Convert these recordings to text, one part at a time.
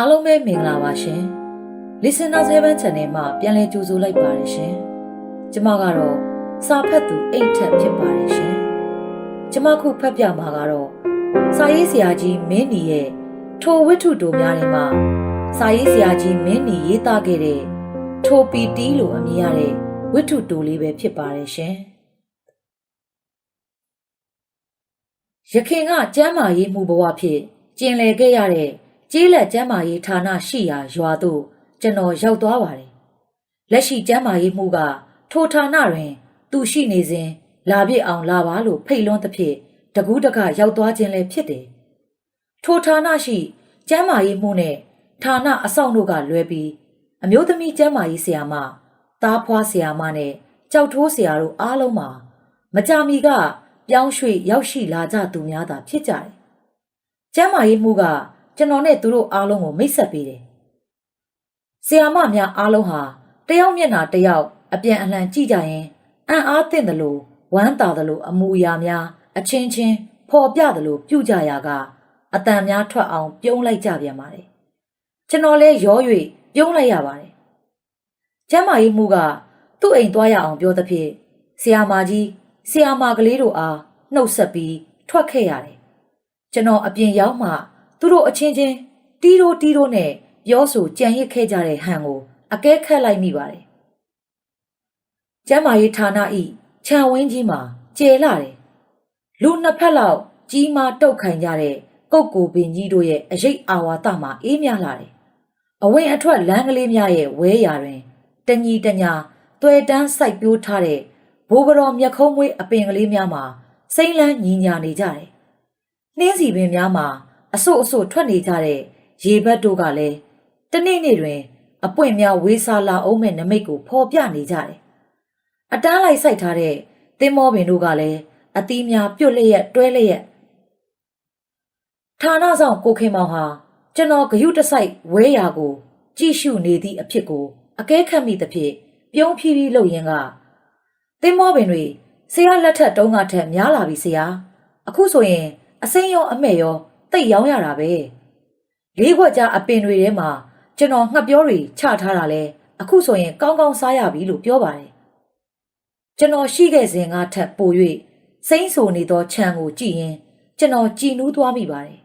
အားလုံးပဲမင်္ဂလာပါရှင် Listener 7 Channel မှာပြန်လည်ကြိုဆိုလိုက်ပါတယ်ရှင်ကျမကတော့စာဖတ်သူအိတ်ထက်ဖြစ်ပါတယ်ရှင်ကျမခုဖတ်ပြမှာကတော့စာရေးဆရာကြီးမင်းနီရဲ့ထိုဝိထုတိုများထဲမှာစာရေးဆရာကြီးမင်းနီရေးသားခဲ့တဲ့ထိုပီတီလို့အမည်ရတဲ့ဝိထုတိုလေးပဲဖြစ်ပါတယ်ရှင်ရခင်ကကျမ်းမာရေးမှုဘဝဖြစ်ကျင်လည်ခဲ့ရတဲ့ ကျေးလက်ကျမ်းမာရေးဌာနရှိရာရွာသို့ကျွန်တော်ရောက်သွားပါတယ်။လက်ရှိကျမ်းမာရေးမှုကထိုဌာနတွင် သူရှိနေစဉ်လာပြည့်အောင်လာပါလို့ဖိတ်လွန်းသဖြင့်တကူးတကရောက်သွားခြင်းလည်းဖြစ်တယ်။ထိုဌာနရှိကျမ်းမာရေးမှုနဲ့ဌာနအဆောင်တို့ကလွဲပြီးအမျိုးသမီးကျမ်းမာရေးဆရာမသားဖွားဆရာမနဲ့ကြောက်ထိုးဆရာတို့အားလုံးမှာမကြမီကပြောင်းရွှေ့ရောက်ရှိလာကြသူများသာဖြစ်ကြတယ်။ကျမ်းမာရေးမှုက ကျွန်တော်နဲ့သူတို့အားလုံးကိုမိတ်ဆက်ပေးတယ်။ဆီယာမများအားလုံးဟာတယောက်မျက်နှာတယောက်အပြန်အလှန်ကြည့်ကြရင်အံ့အားသင့်တယ်လို့ဝမ်းသာတယ်လို့အမူအရာများအချင်းချင်းဖော်ပြတယ်လို့ပြုကြရာကအတန်များထွက်အောင်ပြုံးလိုက်ကြပြန်ပါတယ်။ကျွန်တော်လဲရော၍ပြုံးလိုက်ရပါတယ်။ကျမ်းမာရေးမှုကသူ့အိမ်သွားရအောင်ပြောသဖြင့်ဆီယာမကြီးဆီယာမကလေးတို့အားနှုတ်ဆက်ပြီးထွက်ခဲ့ရတယ်။ကျွန်တော်အပြင်ရောက်မှ သူတို့အချင်းချင်းတီးတိုးတီးတိုးနဲ့ပြောဆိုကြံရစ်ခဲ့ကြတဲ့ဟန်ကိုအကဲခတ်လိုက်မိပါတယ်။ကျမ်းမာရေးဌာနဤခြံဝင်းကြီးမှာကျဲလာတယ်။လူနှစ်ဖက်လောက်ကြီးမားတုတ်ခိုင်ကြတဲ့ကုတ်ကိုပင်ကြီးတို့ရဲ့အရေးအာဝါဒမှာအေးမြလာတယ်။အဝင်အထွက်လမ်းကလေးများရဲ့ဝဲရာတွင်တညီတညာသွဲတန်းစိုက်ပျိုးထားတဲ့ဘိုးကတော်မြက်ခုံးမွေးအပင်ကလေးများမှာစိမ့်လန်းညီညာနေကြတယ်။နှင်းစီပင်များမှာ အဆို့အဆို့ထွက်နေကြတဲ့ရေဘက်တို့ကလည်းတနေ့နေ့တွင် အပွင့်များဝေးစားလာအောင်မဲ့နမိတ်ကိုဖော်ပြနေကြတယ်။အတန်းလိုက်စိုက်ထားတဲ့သင်းမောပင်တို့ကလည်းအသီးများပြုတ်လျက်တွဲလျက်ဌာနဆောင်ကိုခင်မောင်ဟာကျွန်တော်ဂယုတစိုက်ဝဲရာကို ကြည့်ရှုနေသည့်အဖြစ်ကိုအကဲခတ်မိသဖြင့်ပြုံးဖြီးပြီးလှုပ်ရင်းကသင်းမောပင်တွေဆရာလက်ထက်တုံးကထက်များလာပြီဆရာအခုဆိုရင်အစိမ်းရောအမဲ့ရော တိတ်ရောင်းရတာပဲလေးခွက်ကြားအပင်တွေထဲမှာကျွန်တော်ငှက်ပြောတွေချထားတာလဲအခုဆိုရင်ကောင်းကောင်းစားရပြီလို့ပြောပါတယ်ကျွန်တော်ရှိခဲ့စဉ်ကထပ်ပို၍စိမ့်ဆူနေသောခြံကိုကြည့်ရင် ကျွန်တော်ကြည်နူးသွားမိပါတယ်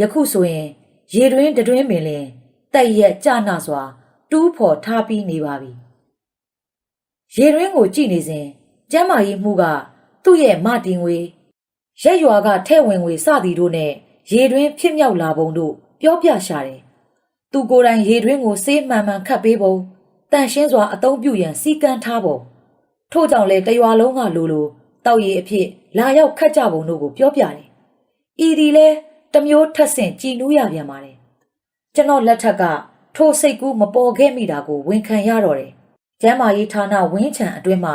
ယခုဆိုရင် ရေတွင်းတတွင်းပင်လင်တက်ရက်ကြနာစွာ တူးဖော်ထားပြီးနေပါပြီရေတွင်းကိုကြည့်နေစဉ်ကျမ်းမာရေးမှုက သူ့ရဲ့မတင်ငွေရက်ရွာကထဲ့ဝင်ငွေစသည်တို့နဲ့ ရေတွင်းဖြစ်မြောက်လာပုံတို့ပြောပြရှာတယ်။သူကိုယ်တိုင်ရေတွင်းကိုစေးမှန်မှန်ခတ်ပေးပုံတန်ရှင်းစွာအသုံးပြုရန်စီကံထားပုံထို့ကြောင့်လေတရွာလုံးကလိုလိုတောက်ရည်အဖြစ်လာရောက်ခတ်ကြပုံတို့ကိုပြောပြတယ်။ဤဒီလဲတမျိုးထက်ဆင့်ကြည်နူးရပြန်ပါတယ်။ကျွန်တော်လက်ထက်ကထိုစိတ်ကူးမပေါ်ခဲ့မိတာကိုဝန်ခံရတော့တယ်။ကျမ်းမာရေးဌာနဝင်းချံအတွင်းမှ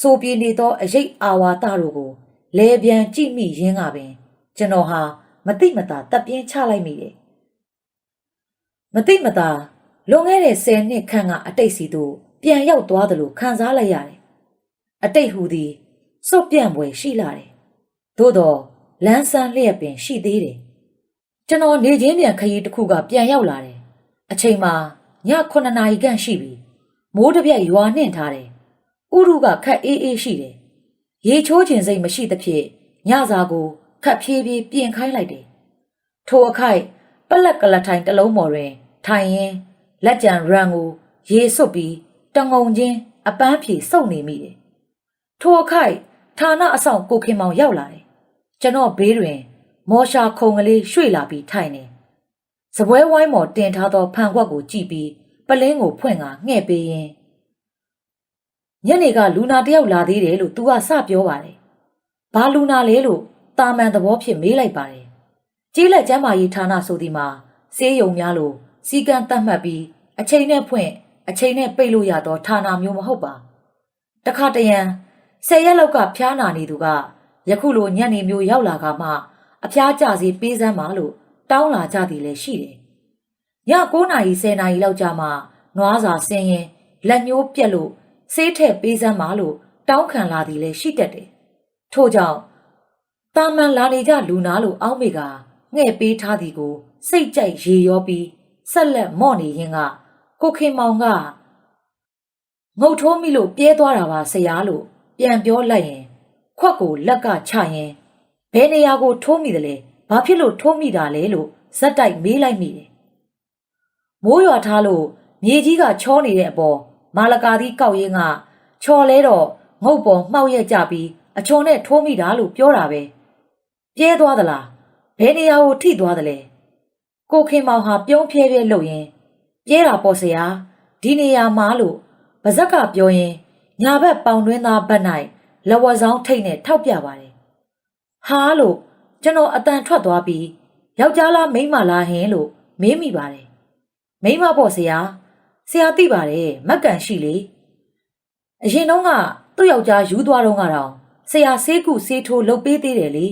စိုးပြေနေသောအရေးအာဝါဒတို့ကိုလဲပြန်ကြည့်မိရင်းကပင် ကျွန်တော်ဟာ မတိမတာတပ်ပြင်းချလိုက်မိတယ်မတိမတာလွန်ခဲ့တဲ့10နှစ်ခန့်ကအတိတ်စီတို့ပြန်ရောက်သွားတယ်လို့ခံစားလိုက်ရတယ်အတိတ်ဟူသည်စွတ်ပြန့်ပွဲရှိလာတယ်သို့တော့လန်းဆန်းလျက်ပင်ရှိသေးတယ်ကျွန်တော်နေချင်းပြန်ခရီးတစ်ခုကပြန်ရောက်လာတယ်အချိန်မှာည9နာရီခန့်ရှိပြီမိုးတပြက်ရွာနှင့်ထားတယ်ဥရုကခက်အေးအေးရှိတယ်ရေချိုးခြင်းစိတ်မရှိသဖြင့်ညစာကို ခတ်ဖြည်းဖြည်းပြင်ခိုင်းလိုက်တယ်။ထိုအခိုက်ပလက်ကလထိုင်တစ်လုံးပေါ်တွင် ထိုင်ရင်းလက်ကြံရန်ကိုရေစွတ်ပြီးတငုံချင်းအပန်းဖြေစုပ်နေမိတယ်။ထိုအခိုက်ဌာနအဆောင်ကိုခင်မောင်ရောက်လာတယ်။ကျွန်တော်ဘေးတွင် မော်ရှာခုံကလေးရွှေ့လာပြီးထိုင်နေ။စပွဲဝိုင်းမော်တင်ထားသောဖန်ခွက်ကိုကြည့်ပြီးပလင်းကိုဖွင့်ကငှဲ့ပေးရင်ညနေကလူနာတယောက်လာသေးတယ်လို့သူကစပြောပါတယ်။ဘာလူနာလဲလို့ တာမန်သဘောဖြစ်မေးလိုက်ပါတယ်။ကြီးလက်ကျမ်းမာရေးဌာနဆိုဒီမှာစေးရုံများလို့စီကံတတ်မှတ်ပြီးအချိန်နဲ့ဖွင့်အချိန်နဲ့ပိတ်လို့ရတော့ဌာနမျိုးမဟုတ်ပါ။တခါတရံဆယ်ရက်လောက်ကဖျားနာနေသူကယခုလိုညနေမျိုးရောက်လာကမှအဖျားကြစီပေးစမ်းပါလို့တောင်းလာကြသည်လည်းရှိတယ်။ည9နာရီ10နာရီလောက်ကြာမှနွားစာဆင်းရင်လက်ညှိုးပြက်လို့ဆေးထက်ပေးစမ်းပါလို့တောင်းခံလာသည်လည်းရှိတတ်တယ်။ထို့ကြောင့် တာမန်လာနေကြလူနာလို့အောင်းမေကငှဲ့ပေးထားသည်ကို စိတ်ကြိုက်ရေရောပြီးဆက်လက်မော့နေရင်ကကိုခင်မောင်ကငုတ်ထိုးမိလို့ပြဲသွားတာပါဆရာလို့ပြန်ပြောလိုက်ရင် ခွက်ကိုလက်ကချရင်ဘယ်နေရာကိုထိုးမိတယ်လဲဘာဖြစ်လို့ထိုးမိတာလဲလို့ဇက်တိုက်မေးလိုက်မိတယ်မိုးရွာထားလို့မြေကြီးကချောနေတဲ့အပေါ်မာလကာသီးကောက်ရင်ကချော်လဲတော့ငုတ်ပေါ်မှောက်ရက်ကြပြီးအချွန်နဲ့ထိုးမိတာလို့ပြောတာပဲ ပြဲသွားသလားဘယ်နေရာကိုထိသွားတယ်လဲကိုခင်မောင်ဟာပြုံးဖြဲဖြဲလှုပ်ရင်ပြဲတာပေါ့ဆရာဒီနေရာမှာလို့ဗဇက်ကပြောရင်ညာဘက်ပေါင်တွင်းသားဘက်၌လဝဆောင်ထိတ်နဲ့ထောက်ပြပါတယ်ဟာလို့ကျွန်တော်အတန်ထွက်သွားပြီးယောက်ျားလားမိန်းမလားဟင်လို့မေးမိပါတယ်မိန်းမပေါ့ဆရာဆရာသိပါတယ်မက်ကန်ရှိလေအရင်တုန်းကသူ့ယောက်ျားယူသွားတော့ကတော့ဆရာဆေးကုဆေးထိုးလုပ်ပေးသေးတယ်လေ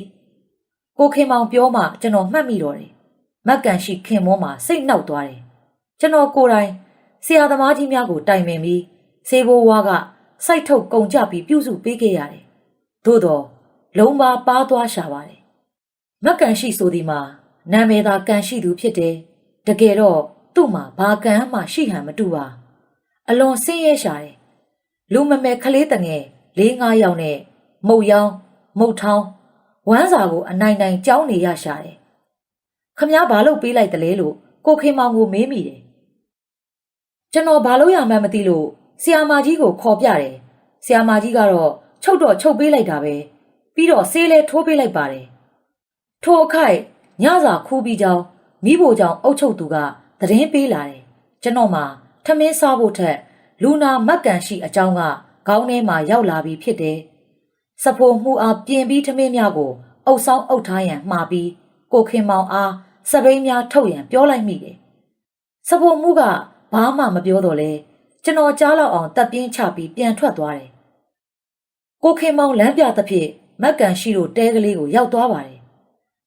ကိုခင်မောင်ပြောမှကျွန်တော်မှတ်မိတော့တယ်မက်ကန်ရှိခင်မောမှာစိတ်နှောက်သွားတယ်ကျွန်တော်ကိုယ်တိုင်ဆရာသမားကြီးများကိုတိုင်ပင်ပြီးဆေးဘိုးဝါကစိုက်ထုတ်ကုန်ကြပြီးပြုစုပေးခဲ့ရတယ်သို့တော့လုံးပါပါသွားရှာပါတယ်မက်ကန်ရှိဆိုဒီမှာနာမည်သာကန်ရှိသူဖြစ်တယ်တကယ်တော့သူ့မှာဘာကံမှရှိဟန်မတူပါအလွန်ဆင်းရဲရှာတယ်လူမမယ်ကလေးတငယ်၄၅ယောက်နဲ့မုတ်ယောင်းမုတ်ထောင်း ဝမ်းစာကိုအနိုင်နိုင်ကြောင်းနေရရှာတယ်ခမည်းဘာလို့ပေးလိုက်တလဲလို့ကိုခေမောင်ကိုမေးမိတယ်ကျွန်တော်ဘာလို့ရမှန်းမသိလို့ဆီယာမာကြီးကိုခေါ်ပြတယ်ဆီယာမာကြီးကတော့ချုပ်တော့ချုပ်ပေးလိုက်တာပဲပြီးတော့ဆေးလဲထိုးပေးလိုက်ပါတယ်ထိုအခိုက်ညစာခူးပြီးကြောင်းမိဖို့ကြောင့်အုတ်ချုပ်သူကသတင်းပေးလာတယ်ကျွန်တော်မှထမင်းစားဖို့ထက်လူနာမက်ကန်ရှိအကြောင်းကခေါင်းထဲမှာရောက်လာပြီးဖြစ်တယ် စဖိုမှုအားပြင်ပြီးထမင်းများကိုအုပ်ဆောင်အုပ်ထားရန်မှာပြီးကိုခင်မောင်အားစပိန်များထုတ်ရန်ပြောလိုက်မိတယ်စဖိုမှုကဘာမှမပြောတော့လဲကျွန်တော်ကြားလောက်အောင်တပ်ပြင်းချပြီးပြန်ထွက်သွားတယ်ကိုခင်မောင်လမ်းပြသဖြင့်မက်ကန်ရှိတို့တဲကလေးကိုရောက်သွားပါတယ်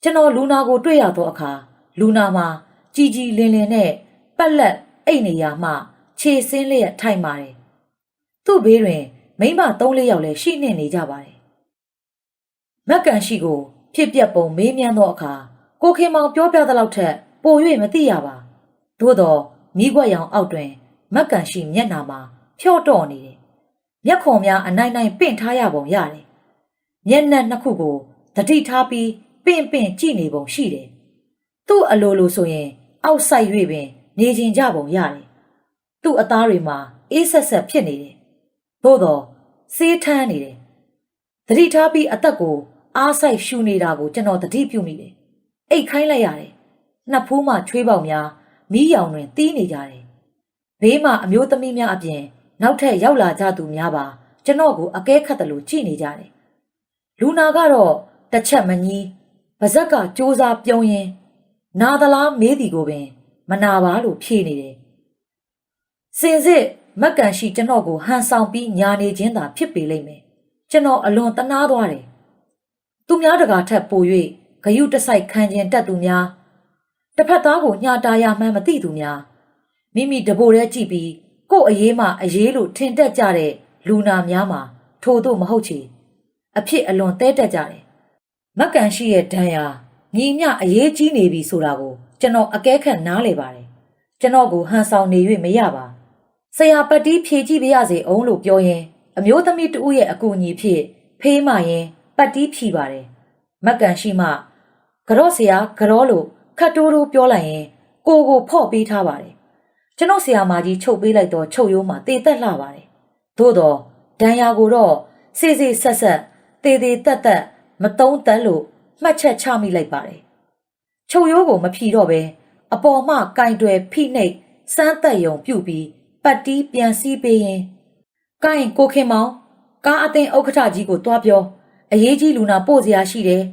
ကျွန်တော်လူနာကိုတွေ့ရသောအခါလူနာမှာကြည်ကြည်လင်လင်နဲ့ပက်လက်အိတ်နေရမှခြေစင်းလျက်ထိုင်ပါတယ်သူ့ဘေးတွင်မိမ၃လေးယောက်လည်းရှိနေနေကြပါတယ် မက်ကန်ရှိကိုဖြစ်ပြက်ပုံမေးမြန်းသောအခါကိုခင်မောင်ပြောပြသလောက်ထက်ပို၍မသိရပါသို့တော့မိခွက်ရောင်အောက်တွင်မက်ကန်ရှိမျက်နာမှာဖြော့တော့နေတယ်မျက်ခုံများအနိုင်နိုင်ပင့်ထားရပုံရတယ်မျက်နှာနှစ်ခုကိုတတိထားပြီးပင့်ပင့်ကြည့်နေပုံရှိတယ်သူ့အလိုလိုဆိုရင် အောက်ဆိုင်၍ပင် နေကျင်ကြပုံရတယ်သူ့အသားတွေမှာအေးဆက်ဆက်ဖြစ်နေတယ်သို့တော့စေးထမ်းနေတယ်တတိထားပြီးအသက်ကို အားဆိုင်ရှူနေတာကိုကျွန်တော်တတိပြုမိတယ်အိတ်ခိုင်းလိုက်ရတယ်နှစ်ဖူးမှချွေးပေါက်များမီးရောင်တွင်တီးနေကြတယ်ဘေးမှာအမျိုးသမီးများအပြင်နောက်ထပ်ရောက်လာကြသူများပါကျွန်တော်ကိုအကဲခတ်တယ်လို့ကြည်နေကြတယ်လူနာကတော့တစ်ချက်မကြီးပါဇက်ကစူးစားပြုံးရင်နာသလားမေးသည်ကိုပင် မနာပါလို့ဖြေနေတယ်စင်စစ်မက်ကန်ရှိကျွန်တော်ကိုဟန်ဆောင်ပြီးညာနေခြင်းသာဖြစ်ပေလိမ့်မယ်ကျွန်တော်အလွန်တနာသွားတယ် သူများတကာထက်ပို၍ဂယုတစိုက်ခံခြင်းတက်သူများတစ်ဖက်သားကိုညှာတာရမှန်းမသိသူများမိမိတပိုတဲ့ကြည့်ပြီးကို့အရေးမှအရေးလို့ထင်တက်ကြတဲ့လူနာများမှာထို့သို့မဟုတ်ချေအဖြစ်အလွန်တဲတက်ကြတယ်မက်ကန်ရှိရဲ့ဒဏ်ရာညီမျှအရေးကြီးနေပြီဆိုတာကိုကျွန်တော်အကဲခတ်နားလေပါတယ်ကျွန်တော်ကိုဟန်ဆောင်နေ၍မရပါဆရာပတ်တီးဖြေကြည့်ပါရစေအောင်လို့ပြောရင်အမျိုးသမီးတဦးရဲ့အကူအညီဖြစ်ဖေးမရင် ပတ်တီးဖြီပါတယ်မက်ကန်ရှိမှကြော့ဆရာကြော့လို့ခတ်တိုးတိုးပြောလိုက်ရင် ကိုကိုဖော့ပေးထားပါတယ်ကျွန်တော်ဆရာမကြီးချုပ်ပေးလိုက်တော့ချုပ်ရိုးမှတေသက်လှပါတယ်သို့တော့ဒဏ်ရာကိုတော့စေစေဆက်ဆက်တေသေးတက်တက်မတုံးတက်လို့မှတ်ချက်ချမိလိုက်ပါတယ်ချုပ်ရိုးကိုမဖြီတော့ပဲအပေါ်မှကင်တွယ်ဖိနှိပ်စမ်းသက်ယုံပြုတ်ပြီးပတ်တီးပြန်စည်းပေးရင်ကိုင်ကိုခင်မောင်ကားအသင်းဥက္ကဋ္ဌကြီးကိုတွားပြော အရေးကြီးလူနာပို့စရာရှိတယ်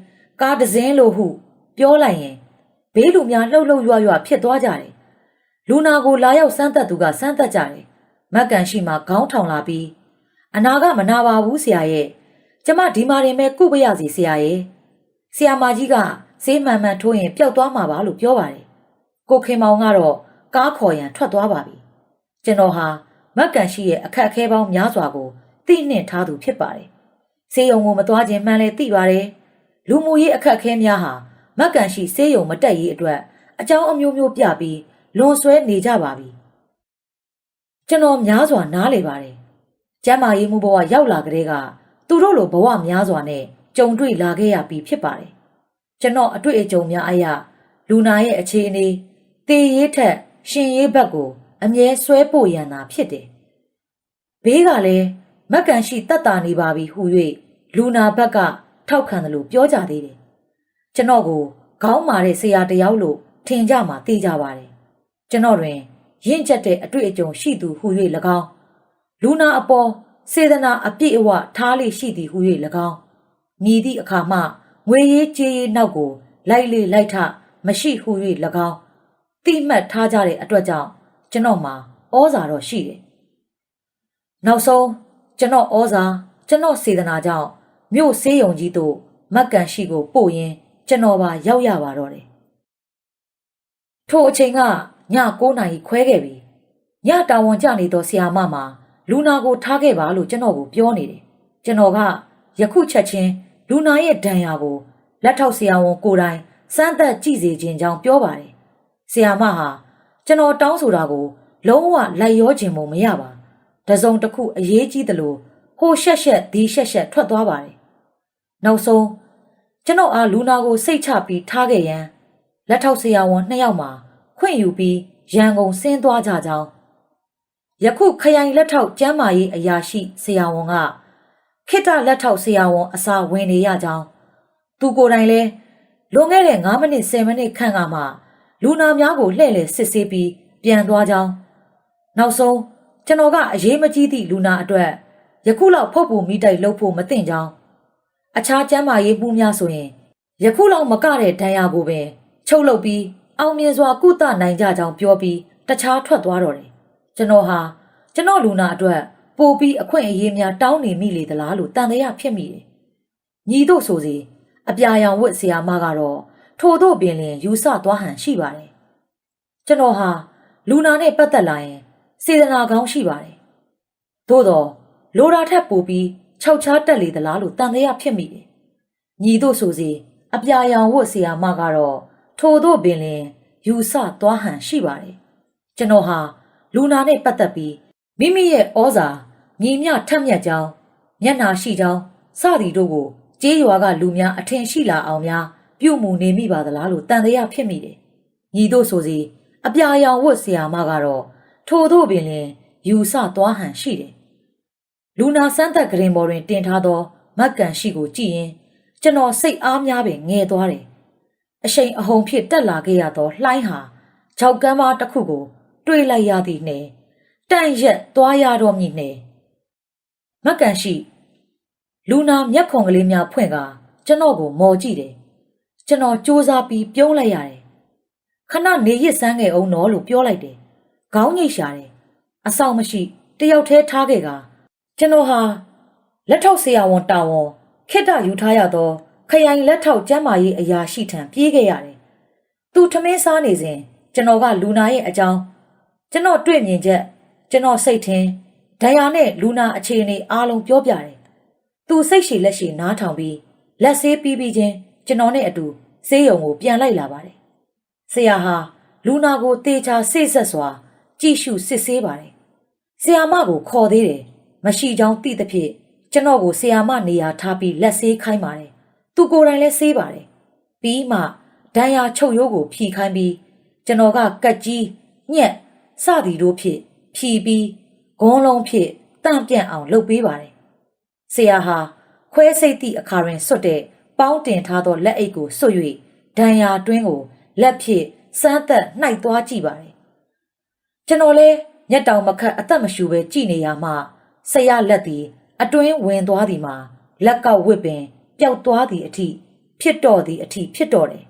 ကားတစ်စင်းလို့ဟု ပြောလိုက်ရင်ဘေးလူများလှုပ်လှုပ်ရွရွဖြစ်သွားကြတယ်လူနာကိုလာရောက်စမ်းသက်သူကစမ်းသက်ကြတယ်မက်ကန်ရှိမှခေါင်းထောင်လာပြီးအနာကမနာပါဘူးဆရာရဲ့ကျမဒီမာရင်ပဲကုပရစီဆရာရဲ့ဆရာမကြီးကဈေးမှန်မှန်ထိုးရင်ပျောက်သွားမှာပါလို့ပြောပါတယ်ကိုခင်မောင်ကတော့ကားခေါ်ရန်ထွက်သွားပါပြီကျွန်တော်ဟာမက်ကန်ရှိရဲ့အခက်အခဲပေါင်းများစွာကိုသိနှင့်ထားသူဖြစ်ပါတယ် ဆေးရုံကိုမသွားခြင်းမှန်းလဲသိပါတယ်။လူမှုရေးအခက်အခဲများဟာမက်ကန်ရှိဆေးရုံမတက်ရေးအတွက်အကြောင်းအမျိုးမျိုးပြပြီးလွန်ဆွဲနေကြပါပြီကျွန်တော်များစွာနားလေပါတယ်ကျမ်းမာရေးမှုဘဝရောက်လာကြတဲ့ကသူတို့လိုဘဝများစွာနဲ့ကြုံတွေ့လာခဲ့ရပြီးဖြစ်ပါတယ်ကျွန်တော်အတွေ့အကြုံများအရလူနာရဲ့အခြေအနေတေရေးထက်ရှင်ရေးဘက်ကိုအမြဲဆွဲပို့ရန်သာဖြစ်တယ်ဘေးကလည်း မက်ကန်ရှိတတ်တာနေပါပြီဟု၍လူနာဘက်ကထောက်ခံတယ်လို့ပြောကြသေးတယ်ကျွန်တော်ကိုခေါင်းမာတဲ့ဆရာတယောက်လို့ထင်ကြမှာသိကြပါတယ်ကျွန်တော်တွင်ရင့်ကျက်တဲ့အတွေ့အကြုံရှိသူဟု၍၎င်းလူနာအပေါ်စေတနာအပြည့်အဝထားလေရှိသည်ဟု၍၎င်းမြည်သည့်အခါမှငွေရေးကြေးရေးနောက်ကို လိုက်လေလိုက်ထမရှိဟု၍၎င်းတိမှတ်ထားကြတဲ့အတွက်ကြောင့်ကျွန်တော်မှာဩဇာတော့ရှိတယ်နောက်ဆုံး ကျွန်တော်ဩဇာကျွန်တော်စေတနာကြောင့်မြို့ဆေးရုံကြီးသို့မက်ကန်ရှိကိုပို့ရင်းကျွန်တော်ပါရောက်ရပါတော့တယ်ထိုအချိန်ကည9နာရီခွဲခဲ့ပြီညတာဝန်ကျနေသောဆရာမမှာလူနာကိုထားခဲ့ပါလို့ကျွန်တော်ကိုပြောနေတယ်ကျွန်တော်ကယခုချက်ချင်းလူနာရဲ့ဒဏ်ရာကိုလက်ထောက်ဆရာဝန်ကိုယ်တိုင်စမ်းသပ်ကြည့်စေခြင်းကြောင့်ပြောပါတယ်ဆရာမဟာကျွန်တော်တောင်းဆိုတာကို လုံးဝလိုက်ရောခြင်းမမရပါ တစုံတစ်ခုအရေးကြီးသလိုဟိုရှက်ရှက်ဒီရှက်ရှက်ထွက်သွားပါတယ်နောက်ဆုံးကျွန်တော်အားလူနာကိုစိတ်ချပြီးထားခဲ့ရန်လက်ထောက်ဆရာဝန်နှစ်ယောက်မှာခွင့်ယူပြီးရန်ကုန်ဆင်းသွားကြကြောင်းယခုခရိုင်လက်ထောက်ကျမ်းမာရေးအရာရှိဆရာဝန်ကခိတလက်ထောက်ဆရာဝန်အစာဝင်နေရကြောင်းသူကိုယ်တိုင်လဲလွန်ခဲ့တဲ့9မိနစ်10မိနစ်ခန့်ကမှလူနာများကိုလှည့်လည်စစ်ဆေးပြီးပြန်သွားကြောင်းနောက်ဆုံး ကျွန်တော်ကအရေးမကြီးသည့်လူနာအတွက်ယခုလောက်ဖုတ်ပူမိတိုက်လှုပ်ဖို့မသင့်ကြောင်းအခြားကျမ်းမာရေးမှုများဆိုရင်ယခုလောက်မကတဲ့ဒဏ်ရာကိုပင်ချုပ်လုပ်ပြီးအောင်မြင်စွာကုသနိုင်ကြကြောင်းပြောပြီးတခြားထွက်သွားတော့တယ်ကျွန်တော်ဟာကျွန်တော်လူနာအတွက်ပို့ပြီးအခွင့်အရေးများတောင်းနေမိလေသလားလို့တန်တရားဖြစ်မိတယ်ညီတို့ဆိုစီအပြာရောင်ဝတ်ဆရာမကတော့ထို့တို့ပင်လင်ယူဆသွားဟန်ရှိပါတယ်ကျွန်တော်ဟာလူနာနဲ့ပတ်သက်လာရင် စေတနာကောင်းရှိပါတယ်သို့တော့လိုတာထက်ပိုပြီးခြောက်ချားတက်လေသလားလို့တန်တရားဖြစ်မိတယ်ညီတို့ဆိုစီအပြာရောင်ဝတ်ဆရာမကတော့ထို့တို့ပင်လင်ယူဆသွားဟန်ရှိပါတယ်ကျွန်တော်ဟာလူနာနဲ့ပတ်သက်ပြီးမိမိရဲ့ဩဇာမြည်မြထက်မြက်ကြောင်းမျက်နာရှိကြောင်းစသည်တို့ကိုကျေးရွာကလူများအထင်ရှိလာအောင်များပြုမှုနေမိပါသလားလို့တန်တရားဖြစ်မိတယ်။ညီတို့ဆိုစီအပြာရောင်ဝတ်ဆရာမကတော့ ထိုတို့ပင်လင်ယူဆသွားဟန်ရှိတယ်။လူနာဆန်းသက်ဂရင်ပေါ်တွင်တင်ထားသောမက်ကန်ရှိကိုကြည့်ရင်ကျွန်တော်စိတ်အားများပင်ငဲသွားတယ်။အရှိန်အဟုန်ဖြစ်တက်လာခဲ့ရသောလှိုင်းဟာခြောက်ကမ်းမတစ်ခုကို တွေးလိုက်ရသည်နှင့်တန့်ရက်သွားရတော့မည်နှင့်မက်ကန်ရှိလူနာမျက်ခုံကလေးများဖွင့်ကကျွန်တော်ကိုမော်ကြည့်တယ်ကျွန်တော်စူးစမ်းပြီးပြုံးလိုက်ရတယ်ခဏနေရစ်စမ်းခဲ့အောင်တော့လို့ပြောလိုက်တယ် ခေါင်းညိတ်ရှာတယ်အဆောင်မရှိတယောက်တည်းထားခဲ့ကကျွန်တော်ဟာလက်ထောက်ဆရာဝန်တာဝန်ခိတ္တယူထားရသောခရိုင်လက်ထောက်ကျမ်းမာရေးအရာရှိထံပြေးခဲ့ရတယ်သူထမင်းစားနေစဉ်ကျွန်တော်ကလူနာရဲ့အကြောင်းကျွန်တော်တွေ့မြင်ချက်ကျွန်တော်စိတ်ထင်ဒဏ်ရာနဲ့လူနာအခြေအနေအားလုံးပြောပြတယ်။သူစိတ်ရှည်လက်ရှည်နားထောင်ပြီးလက်ဆေးပြီးပြီးချင်းကျွန်တော်နဲ့အတူဆေးရုံကိုပြန်လိုက်လာပါတယ်။ဆရာဟာလူနာကိုတေချာစိတ်ဆက်စွာ ကြည့်ရှုစစ်ဆေးပါတယ်။ဆရာမကိုခေါ်သေးတယ်။မရှိကြောင်းသိသဖြင့်ကျွန်တော်ကိုဆရာမနေရာထားပြီးလက်ဆေးခိုင်းပါတယ်။သူကိုယ်တိုင်လည်းဆေးပါတယ်။ပြီးမှဒဏ်ရာချုပ်ရိုးကိုဖြီခိုင်းပြီးကျွန်တော်ကကက်ကြီးညက်စသည်တို့ဖြင့်ဖြီပြီးဂုံးလုံးဖြင့်တန့်ပြန့်အောင်လုပ်ပေးပါတယ်။ဆရာဟာခွဲစိတ်သည့်အခါတွင်စွတ်တဲ့ပေါင်းတင်ထားသောလက်အိတ်ကိုစွတ်၍ဒဏ်ရာတွင်းကိုလက်ဖြင့်စမ်းသက်နှိုက်သွားကြည့်ပါတယ်။ ကျွန်တော်လည်းညက်တောင်မခတ်အသက်မရှူပဲကြည်နေရမှဆရာလက်သည်အတွင်းဝင်သွားသည်မှာလက်ကောက်ဝစ်ပင်ပျောက်သွားသည်အထိဖြစ်တော့သည်အထိဖြစ်တော့တယ်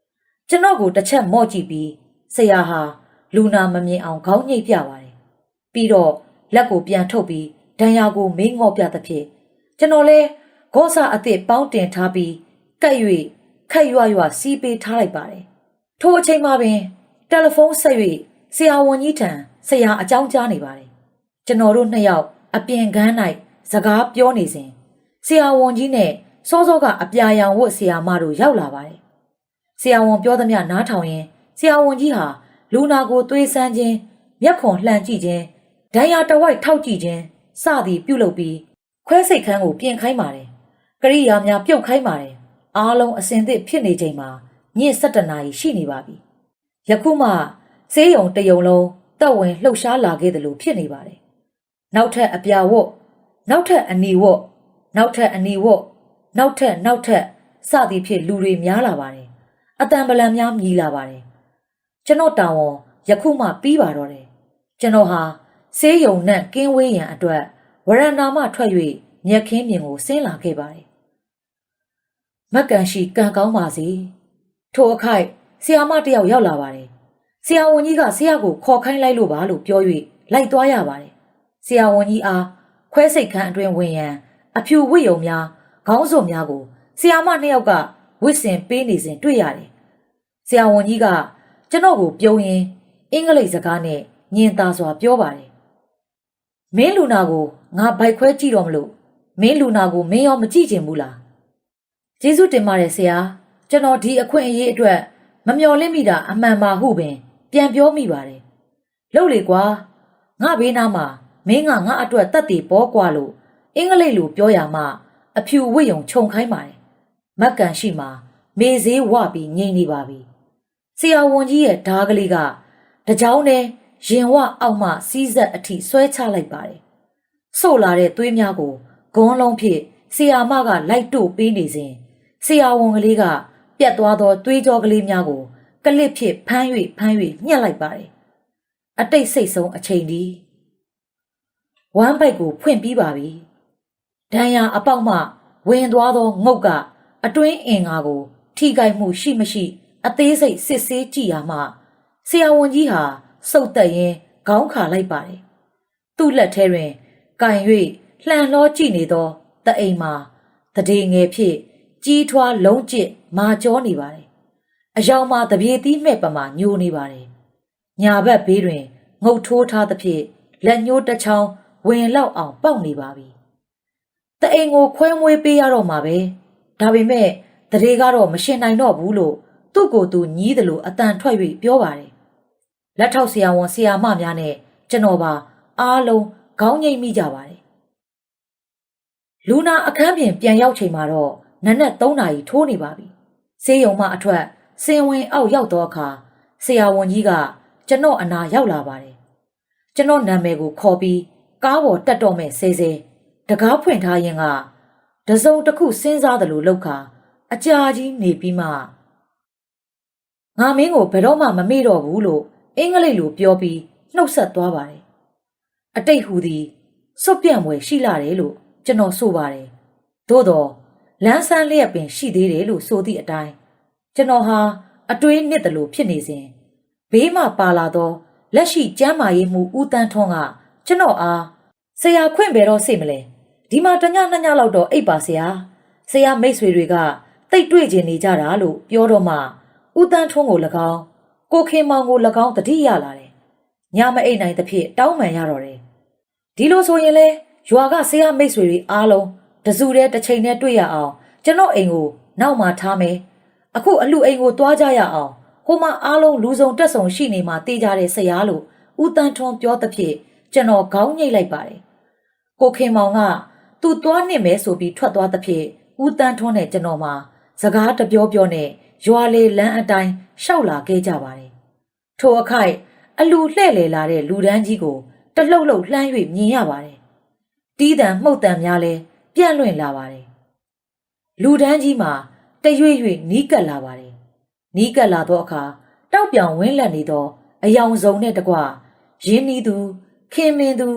။ကျွန်တော်ကိုတစ်ချက်မော့ကြည့်ပြီးဆရာဟာလူနာမမြင်အောင်ခေါင်းညိတ်ပြပါတယ်။ပြီးတော့လက်ကိုပြန်ထုတ်ပြီးဒဏ်ရာကိုမင်းငေါ့ပြသဖြင့်ကျွန်တော်လဲဂေါစာအစ်စ်ပေါင်းတင်ထားပြီးကပ်၍ခက်ရွရွစီးပေးထားလိုက်ပါတယ်။ထိုအချိန်မှာပင်တယ်လီဖုန်းဆက်၍ ဆရာဝန်ကြီးထံဆရာအကြောင်းကြားနေပါတယ်။ကျွန်တော်တို့နှစ်ယောက်အပြင်ကန်း၌စကားပြောနေစဉ်ဆရာဝန်ကြီးနဲ့စောစောကအပြာရောင်ဝတ်ဆရာမတို့ရောက်လာပါတယ်။ဆရာဝန်ပြောသမျှနားထောင်ရင်ဆရာဝန်ကြီးဟာလူနာကိုသွေးဆန်းခြင်းမျက်ခွန်လှန်ကြည့်ခြင်းဒဏ်ရာတဝိုက်ထောက်ကြည့်ခြင်းစသည်ပြုလုပ်ပြီးခွဲစိတ်ခန်းကိုပြင်ခိုင်းပါတယ်ကရိယာများပြုတ်ခိုင်းပါတယ်အားလုံးအစင်သစ်ဖြစ်နေချိန်မှာညစ်၁၇နာရီရှိနေပါပြီယခုမှ ဆေးရုံတစ်ယုံလုံးတက်ဝင်လှုပ်ရှားလာခဲ့တယ်လို့ဖြစ်နေပါတယ်နောက်ထပ်အပြာဝတ်နောက်ထပ်အနီဝတ်နောက်ထပ်အနီဝတ်နောက်ထပ်နောက်ထပ်စသည်ဖြင့်လူတွေများလာပါတယ်အတန်ပလန်များမြည်လာပါတယ်ကျွန်တော်တောင်းဝန်ယခုမှပြီးပါတော့တယ်ကျွန်တော်ဟာဆေးရုံနဲ့ကင်းဝေးရန်အတွက်ဝရန်နာမှထွက်၍မြက်ခင်းမြင်ကိုဆင်းလာခဲ့ပါတယ်မက်ကန်ရှိကံကောင်းပါစေထိုအခိုက်ဆရာမတစ်ယောက်ရောက်လာပါတယ် ဆရာဝန်ကြီးကဆရာကိုခေါ်ခိုင်းလိုက်လို့ပါလို့ပြော၍လိုက်သွားရပါတယ်ဆရာဝန်ကြီးအားခွဲစိတ်ခန်းအတွင်ဝင်ရန်အဖြူဝိယုံများခေါင်းစုံများကိုဆရာမနှစ်ယောက်ကဝစ်စင်ပေးနေစဉ်တွေ့ရတယ်ဆရာဝန်ကြီးကကျွန်တော်ကိုပြုံးရင်းအင်္ဂလိပ်စကားနဲ့ညင်သာစွာပြောပါတယ်မင်းလူနာကိုငါဘိုက်ခွဲကြည့်တော့မလို့မင်းလူနာကိုမင်းရောမကြည့်ချင်ဘူးလားကျေးဇူးတင်ပါတယ်ဆရာကျွန်တော်ဒီအခွင့်အရေးအတွက်မမျှော်လင့်မိတာအမှန်ပါဟုပင် ပြန်ပြောမိပါတယ်လှုပ်လေကွာငါဘေးနားမှာမင်းကငါအတွက်တတ်တည်ပေါ်ကွာလို့အင်္ဂလိပ်လိုပြောရမှအဖြူဝိယုံခြုံခိုင်းပါတယ်မက်ကန်ရှိမှာမေဈေးဝပြီးငိမ့်နေပါပြီဆရာဝန်ကြီးရဲ့ဓားကလေးကတကြောင်နဲ့ရင်ဝအောက်မှစီးဆက်အထိဆွဲချလိုက်ပါတယ်ဆို့လာတဲ့သွေးများကိုဂွန်းလုံးဖြင့်ဆရာမကလိုက်တို့ပေးနေစဉ်ဆရာဝန်ကလေးကပြတ်သွားသောသွေးကြောကလေးများကို ကလစ်ဖြင့်ဖမ်း၍ဖမ်း၍ညှက်လိုက်ပါတယ်အတိတ်စိတ်ဆုံးအချိန်ဒီဝမ်းပိုက်ကိုဖွင့်ပြီးပါပြီဒဏ်ရာအပေါက်မှဝင်သွားသောငုတ်ကအတွင်းအင်ငါကို ထိခိုက်မှုရှိမရှိ အသေးစိတ်စစ်ဆေးကြည့်ရမှဆရာဝန်ကြီးဟာစုတ်တက်ရင်ခေါင်းခါလိုက်ပါတယ်သူ့လက်ထဲတွင်ကင်၍လှန်လောကြည့်နေသောတအိမ်မှာတဒေငယ်ဖြစ် ကြီးထွားလုံးကျစ်မာကျောနေပါတယ် အယောင်မှာတပြေသီးမဲ့ပမာညိုနေပါတယ်ညာဘက်ဘေးတွင်ငုတ်ထိုးထားသဖြင့်လက်ညှိုးတစ်ချောင်းဝင်လောက်အောင်ပေါက်နေပါပြီတအိမ်ကိုခွဲမွေးပေးရတော့မှာပဲဒါပေမဲ့တရေကတော့မရှင်နိုင်တော့ဘူးလို့သူ့ကိုယ်သူညီးတယ်လို့အတန်ထွက်၍ပြောပါတယ်လက်ထောက်ဆရာဝန်ဆရာမများနဲ့ကျွန်တော်ပါအားလုံးခေါင်းငိမ့်မိကြပါတယ်လူနာအခန်းပြင်ပြန်ရောက်ချိန်မှာတော့နနက်3နာရီထိုးနေပါပြီဆေးရုံမှအထွက် စင်ဝင်အောက်ရောက်တော့အခါဆရာဝန်ကြီးကကျွန်တော်အနာရောက်လာပါတယ်ကျွန်တော်နာမည်ကိုခေါ်ပြီးကားပေါ်တက်တော့မဲ့ဆဲဆဲတကားဖွင့်ထားရင်ကတစုံတစ်ခုစဉ်းစားသလိုလောက်ခါအကြာကြီးနေပြီးမှငါမင်းကိုဘယ်တော့မှမမေ့တော့ဘူးလို့အင်္ဂလိပ်လိုပြောပြီးနှုတ်ဆက်သွားပါတယ်အတိတ်ဟူသည်စွတ်ပြန့်ွယ်ရှိလာတယ်လို့ကျွန်တော်ဆိုပါတယ်သို့တော့လန်းဆန်းလျက်ပင်ရှိသေးတယ်လို့ဆိုသည့်အတိုင်း ကျွန်တော်ဟာအတွေးနှစ်တယ်လို့ဖြစ်နေစဉ်ဘေးမှပါလာသောလက်ရှိကျမ်းမာရေးမှုဦးတန်းထွန်းကကျွန်တော်အားဆရာခွင့်ပဲတော့စိတ်မလဲဒီမှာတညနှစ်ညလောက်တော့အိပ်ပါဆရာဆရာမိတ်ဆွေတွေကတိတ်တွေ့ကျင်နေကြတာလို့ပြောတော့မှဦးတန်းထွန်းကို၎င်းကိုခင်မောင်ကို၎င်းတတိရလာတယ်ညမအိပ်နိုင်သဖြင့်တောင်းပန်ရတော့တယ်ဒီလိုဆိုရင်လဲရွာကဆရာမိတ်ဆွေတွေအားလုံးတစုတည်းတစ်ချိန်တည်းတွေ့ရအောင်ကျွန်တော်အိမ်ကိုနောက်မှထားမယ် အခုအလူအိမ်ကိုတွားကြရအောင်ဟိုမှာအားလုံးလူစုံတက်ဆုံရှိနေမှတေးကြတဲ့ဆရာလို့ဦးတန်းထွန်းပြောသဖြင့်ကျွန်တော်ခေါင်းညိတ်လိုက်ပါတယ်ကိုခင်မောင်ကသူ့သွားနှင့်မယ်ဆိုပြီးထွက်သွားသဖြင့်ဦးတန်းထွန်းနဲ့ကျွန်တော်မှာစကားတပြောပြောနဲ့ရွာလေလမ်းအတိုင်းရှောက်လာခဲ့ကြပါတယ်ထိုအခိုက်အလူလှဲ့လေလာတဲ့လူဒန်းကြီးကိုတလှုပ်လှုပ်လှမ်း၍မြင်ရပါတယ်တီးတံမှုတ်တံများလဲပြန့်လွင့်လာပါတယ်လူဒန်းကြီးမှာ တရွေ့ရွေ့နီးကပ်လာပါတယ်နီးကပ်လာသောအခါတောက်ပြောင်ဝင်းလက်နေသော အယောင်စုံနဲ့တကွရင်းနီးသူခင်မင်သူ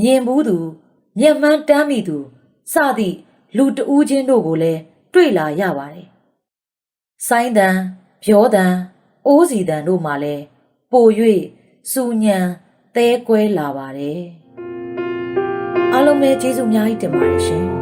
မြင်ဘူးသူမျက်မှန်းတမ်းမိသူစသည့်လူတဦးချင်းတို့ကိုလည်းတွေ့လာရပါတယ်ဆိုင်းတန်ပြောတန်အိုးစီတန်တို့မှလည်းပို၍စူညံသဲကွဲလာပါတယ်အားလုံးပဲကျေးဇူးအများကြီးတင်ပါတယ်ရှင်